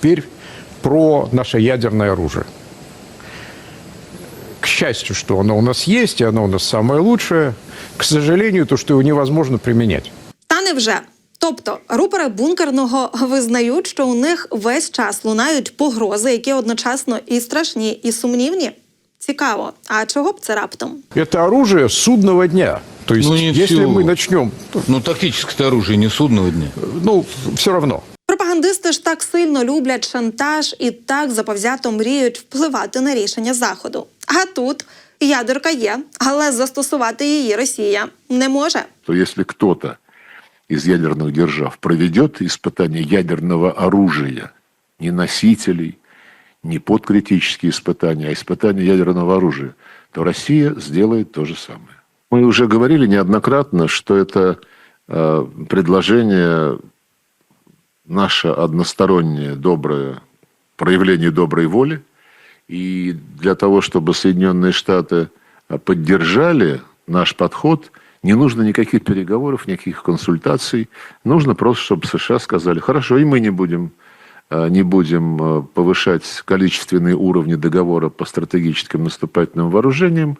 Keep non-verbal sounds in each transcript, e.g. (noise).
теперь про наше ядерное оружие. К счастью, что оно у нас есть, и оно у нас самое лучшее. К сожалению, то, что его невозможно применять. Та невже? Тобто рупори бункерного визнають, що у них весь час лунають погрози, які одночасно і страшні, і сумнівні. Цікаво. А чого б це раптом? Это оружие судного дня. То есть, Ну, не если всё. мы начнем, Ну, тактическое оружие не судного дня. ну, все равно. Пропагандисти ж так сильно люблять шантаж і так заповзято мріють впливати на рішення заходу. А тут ядерка є, але застосувати її Росія не може. то если кто-то из ядерных держав проведет испытание ядерного оружия, не носителей, не подкритические испытания, а испытания ядерного оружия, то Россия сделает то же самое. Мы уже говорили неоднократно, что это э, предложение наше одностороннее доброе проявление доброй воли. И для того, чтобы Соединенные Штаты а, поддержали наш подход, не нужно никаких переговоров, никаких консультаций. Нужно просто, чтобы США сказали, хорошо, и мы не будем, а, не будем а, повышать количественные уровни договора по стратегическим наступательным вооружениям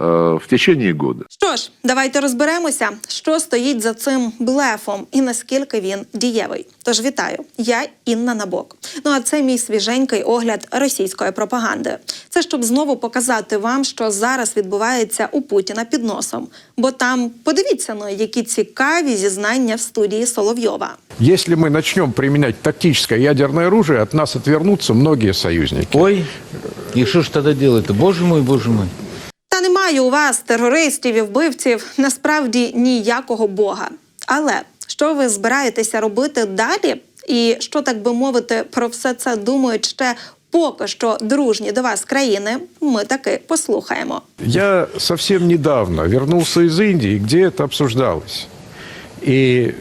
в течение года. Що ж, давайте розберемося, що стоїть за цим блефом і наскільки він дієвий. Тож вітаю, я Інна Набок. Ну а це мій свіженький огляд російської пропаганди. Це щоб знову показати вам, що зараз відбувається у Путіна під носом. Бо там подивіться ну, які цікаві зізнання в студії Соловйова. Если мы начнем применять тактическое ядерное оружие, от нас отвернутся многие союзники. Ой, и что ж тогда делать-то? Боже мой, боже мой. Немає у вас терористів і вбивців насправді ніякого Бога. Але що ви збираєтеся робити далі? І що так би мовити про все це думають ще поки що дружні до вас країни? Ми таки послухаємо. Я совсем недавно вернулся из Индии, где это обсуждалось. И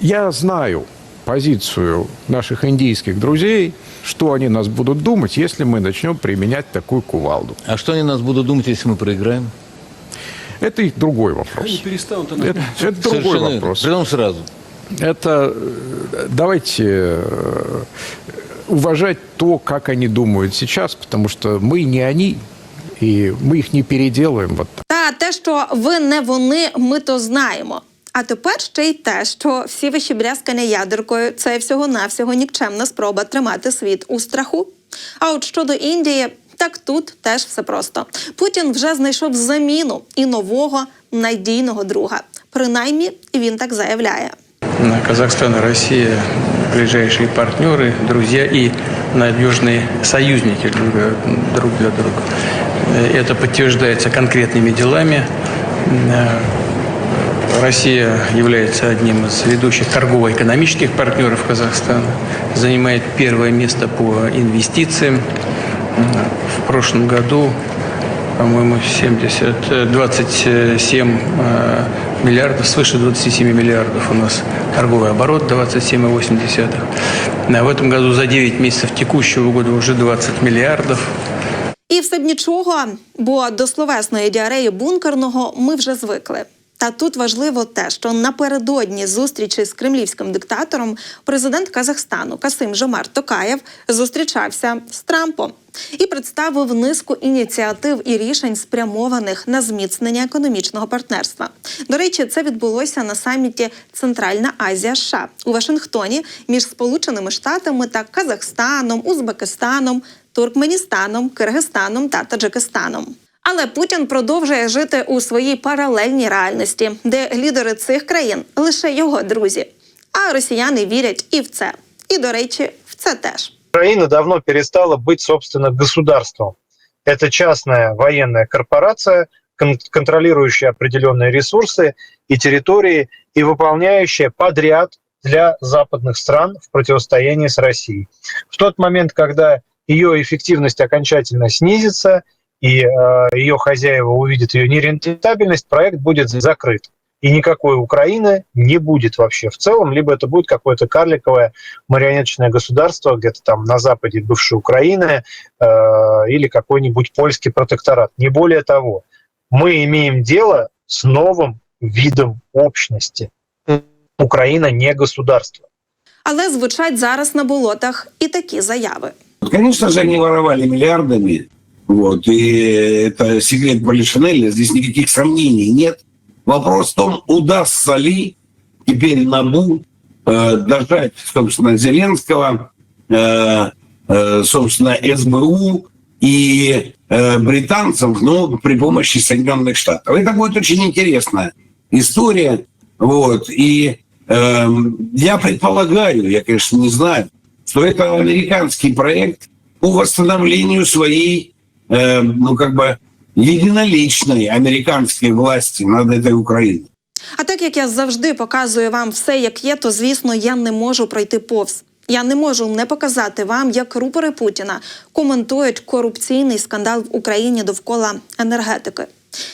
я знаю позицию наших индийских друзей, что они нас будут думать, если мы начнем применять такую кувалду. А что они нас будут думать, если мы проиграем? Это их другой вопрос. Это, это другой Совершенно вопрос. Притом сразу. Это э, давайте э, уважать то, как они думают сейчас, потому что мы не они, и мы их не переделаем вот так. Та те, що ви не вони, ми то знаємо. А тепер ще й те, що всі ваші брязкання ядеркою це всього-навсього нікчемна спроба тримати світ у страху. А от щодо Індії, так тут теж все просто. Путін вже знайшов заміну і нового надійного друга. Принаймні, він так заявляє. Казахстан и Россия – ближайшие партнеры, друзья и надежные союзники друг, друг для друга. Э, Это подтверждается конкретными делами. Э, Россия является одним из ведущих торгово-экономических партнеров Казахстана, занимает первое место по инвестициям. Э, В прошлом году по-моему, 70, э, 27 э, миллиардов, свыше 27 миллиардов у нас торговый оборот 27,8. А в этом году за 9 месяцев текущего года уже 20 миллиардов. І все б нічого, бо до словесної діареї бункерного ми вже звикли. Та тут важливо те, що напередодні зустрічі з кремлівським диктатором президент Казахстану Касим Жомар Токаєв зустрічався з Трампом і представив низку ініціатив і рішень, спрямованих на зміцнення економічного партнерства. До речі, це відбулося на саміті Центральна Азія США у Вашингтоні між Сполученими Штатами та Казахстаном, Узбекистаном, Туркменістаном, Киргизстаном та Таджикистаном. Але Путін продовжує жити у своїй паралельній реальності, де лідери цих країн лише його друзі. А росіяни вірять і в це. І, до речі, в це теж. Украина давно перестала быть, собственно, государством. Это частная военная корпорация, кон- контролирующая определенные ресурсы и территории и выполняющая подряд для западных стран в противостоянии с Россией. В тот момент, когда ее эффективность окончательно снизится и э, ее хозяева увидят ее нерентабельность, проект будет закрыт. И никакой Украины не будет вообще в целом, либо это будет какое-то карликовое марионеточное государство где-то там на западе бывшей Украины э, или какой-нибудь польский протекторат. Не более того, мы имеем дело с новым видом общности. Украина не государство. Але звучать зараз на болотах і такі заяви. Конечно же, они воровали миллиардами. Вот, и это секрет Полишинеля, здесь никаких сомнений нет. Вопрос в том, удастся ли теперь НАБУ э, дожать, собственно, Зеленского, э, э, собственно, СБУ и э, британцев, ну, при помощи Соединенных Штатов. Это будет очень интересная история. Вот, и эм, я предполагаю, я, конечно, не знаю, что это американский проект по восстановлению своей, э, ну, как бы, единоличной американской власти над этой Украиной. А так як я завжди показую вам все, як є, то звісно я не можу пройти повз. Я не можу не показати вам, як рупори Путіна коментують корупційний скандал в Україні довкола енергетики.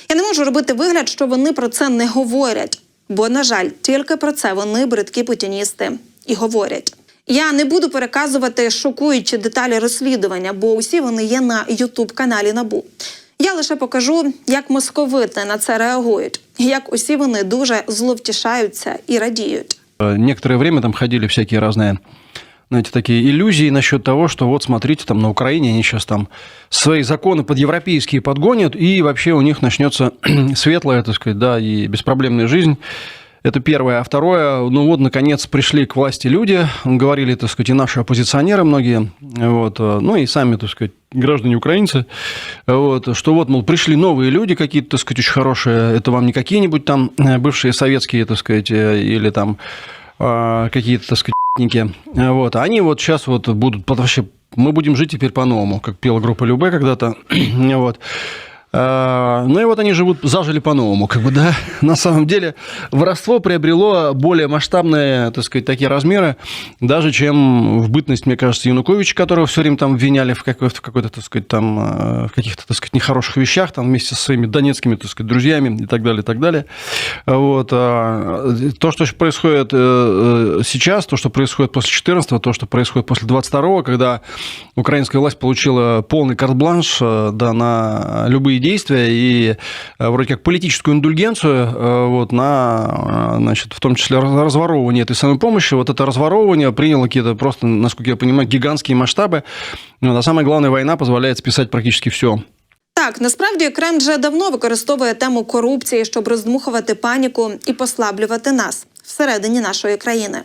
Я не можу робити вигляд, що вони про це не говорять, бо, на жаль, тільки про це вони, бридкі путіністи, і говорять. Я не буду переказувати шокуючі деталі розслідування, бо усі вони є на Ютуб каналі Набу. Я лише покажу, як московити на це реагують, і як усі вони дуже зловтішаються і радіють. Э, Некоторое время там ходили всякие разные, знаете, такие иллюзии насчет того, что вот смотрите, там на Украине они сейчас там свои законы под европейские подгонят, и вообще у них начнется (clears throat) светлая, так сказать, да, и беспроблемная жизнь. Это первое. А второе, ну вот, наконец, пришли к власти люди, говорили, так сказать, и наши оппозиционеры многие, вот, э, ну и сами, так сказать, граждане украинцы, вот, что вот, мол, пришли новые люди какие-то, так сказать, очень хорошие, это вам не какие-нибудь там э, бывшие советские, так сказать, э, или там какие-то, так сказать, вот, а они вот сейчас вот будут, вообще, мы будем жить теперь по-новому, как пела группа Любе когда-то, (clears throat) вот. А, Ну и вот они живут, зажили по-новому, как бы, да. (laughs) На самом деле воровство приобрело более масштабные, так сказать, такие размеры, даже чем в бытность, мне кажется, Януковича, которого все время там обвиняли в какой-то, в какой-то, так сказать, там, э, в каких-то, так сказать, нехороших вещах, там, вместе со своими донецкими, так сказать, друзьями и так далее, и так далее. Вот. а, То, что происходит э, э, сейчас, то, что происходит после 14 то, что происходит после 22 когда украинская власть получила полный карт-бланш э, да, на любые действия и э, вроде как политическую индульгенцию э, вот, на, э, значит, в том числе раз- разворовывание этой самой помощи. Вот это разворовывание приняло какие-то просто, насколько я понимаю, гигантские масштабы. Ну, а самая главная война позволяет списать практически все. Так, насправді Кремль вже давно використовує тему корупції, щоб роздмухувати паніку і послаблювати нас всередині нашої країни.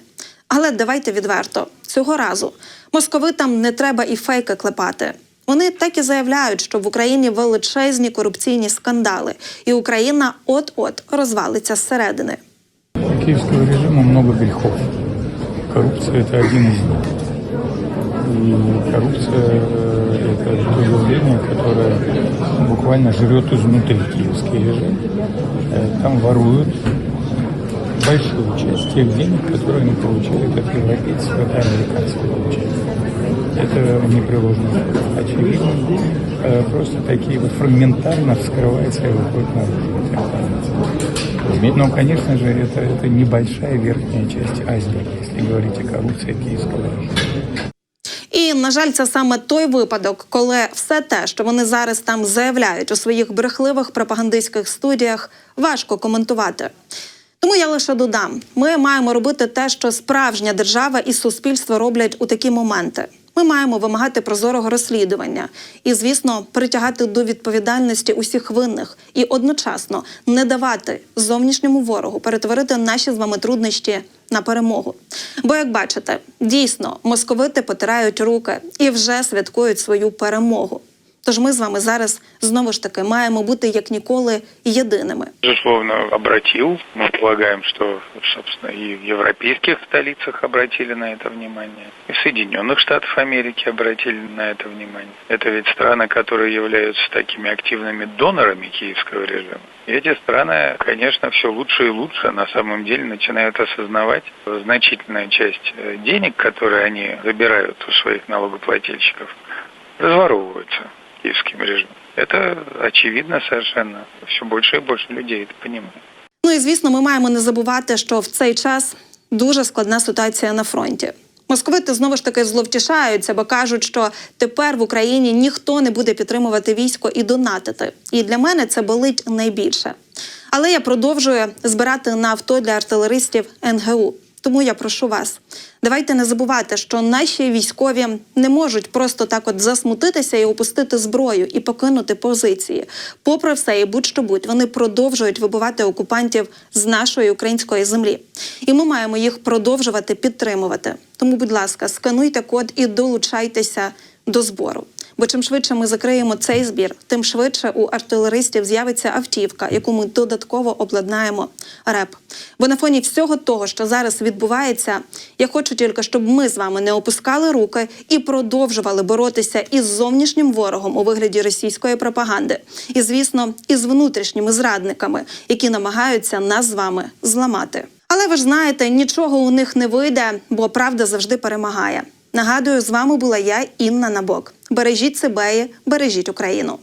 Але давайте відверто цього разу московитам не треба і фейки клепати. Вони так і заявляють, що в Україні величезні корупційні скандали, і Україна от-от розвалиться зсередини. У киевского режима много грехов. Коррупция – это один из них. И коррупция э, – это то явление, которое буквально жрет изнутри киевский режим. Э, Там воруют большую часть тех денег, которые они получают от европейцев, от американцев получают. Это непреложно. Очевидно, э, просто такие вот фрагментарно вскрывается и выходит наружу эта информация. Но, конечно же, это, это небольшая верхняя часть айсберга, если говорить о коррупции киевского режима. І на жаль, це саме той випадок, коли все те, що вони зараз там заявляють у своїх брехливих пропагандистських студіях, важко коментувати. Тому я лише додам: ми маємо робити те, що справжня держава і суспільство роблять у такі моменти. Ми маємо вимагати прозорого розслідування і, звісно, притягати до відповідальності усіх винних і одночасно не давати зовнішньому ворогу перетворити наші з вами труднощі на перемогу. Бо, як бачите, дійсно московити потирають руки і вже святкують свою перемогу. Тож ми з вами зараз знову ж таки маємо бути як ніколи єдиними. Безусловно, обратил. Мы полагаем, что, собственно, и в европейских столицах обратили на это внимание, и в Соединенных Штатах Америки обратили на это внимание. Это ведь страны, которые являются такими активными донорами киевского режима. И эти страны, конечно, все лучше и лучше на самом деле начинают осознавать значительная часть э, денег, которые они забирают у своих налогоплательщиков, разворовываются Киевским режимом. Это очевидно совершенно. Все больше и больше людей это понимают. Ну і звісно, ми маємо не забувати, що в цей час дуже складна ситуація на фронті. Московити знову ж таки зловтішаються, бо кажуть, що тепер в Україні ніхто не буде підтримувати військо і донатити. І для мене це болить найбільше. Але я продовжую збирати на авто для артилеристів НГУ. Тому я прошу вас, давайте не забувати, що наші військові не можуть просто так от засмутитися і опустити зброю і покинути позиції. Попри все, і будь-що будь, вони продовжують вибивати окупантів з нашої української землі. І ми маємо їх продовжувати підтримувати. Тому, будь ласка, скануйте код і долучайтеся до збору. Бо чим швидше ми закриємо цей збір, тим швидше у артилеристів з'явиться автівка, яку ми додатково обладнаємо РЕП. Бо на фоні всього того, що зараз відбувається, я хочу тільки, щоб ми з вами не опускали руки і продовжували боротися із зовнішнім ворогом у вигляді російської пропаганди, і звісно, із внутрішніми зрадниками, які намагаються нас з вами зламати. Але ви ж знаєте, нічого у них не вийде, бо правда завжди перемагає. Нагадую, з вами була я, Інна Набок. Бережіть себе, бережіть Україну.